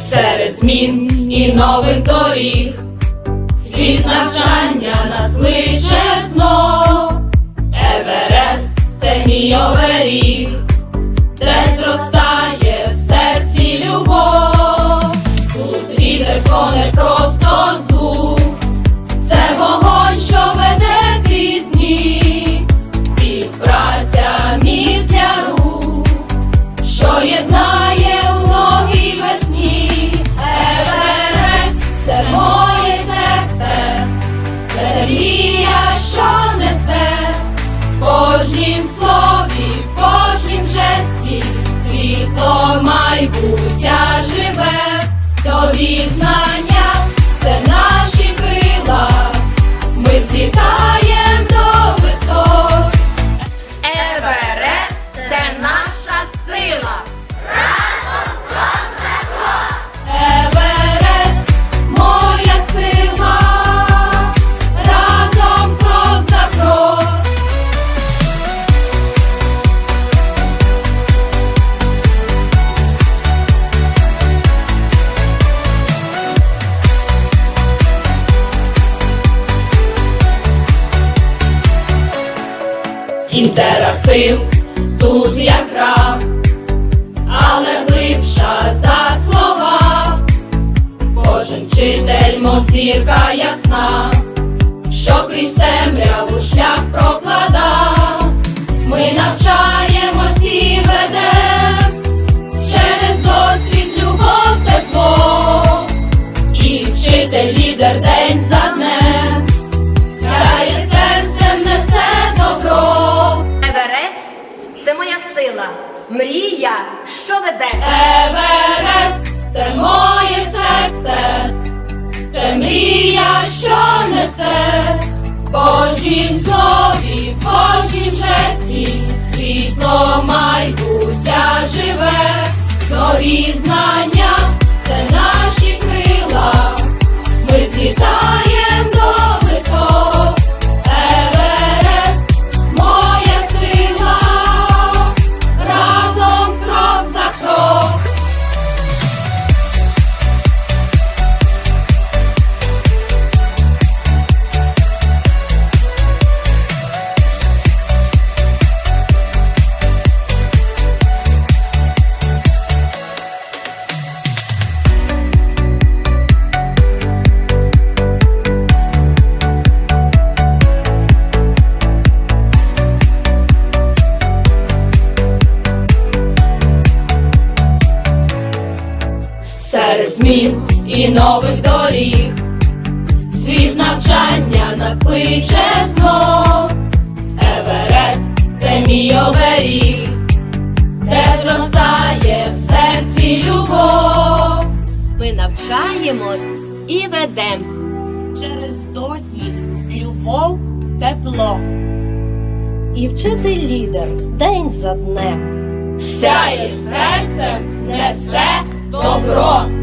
серед змін і нових доріг. Світ навчання нас кличе знов. Еверест це мій оберіг, де зростає в серці любов. Тут лідерство не просто звук, Інтерактив тут як гра, але глибша за слова. Кожен вчитель, мов зірка ясна, що крізь темряву шлях прокладав. Ми навчаємось і ведем через любов, тепло, і вчитель лідер день за Мрія, що веде. Еверест, це моє серце, це мрія, що змін і нових доріг, світ навчання нас кличе знов. Еверест це мій оберіг, де зростає в серці любов. Ми навчаємось і ведем через досвід, любов, тепло. І вчитель лідер день за днем. Сяє серцем, несе добро.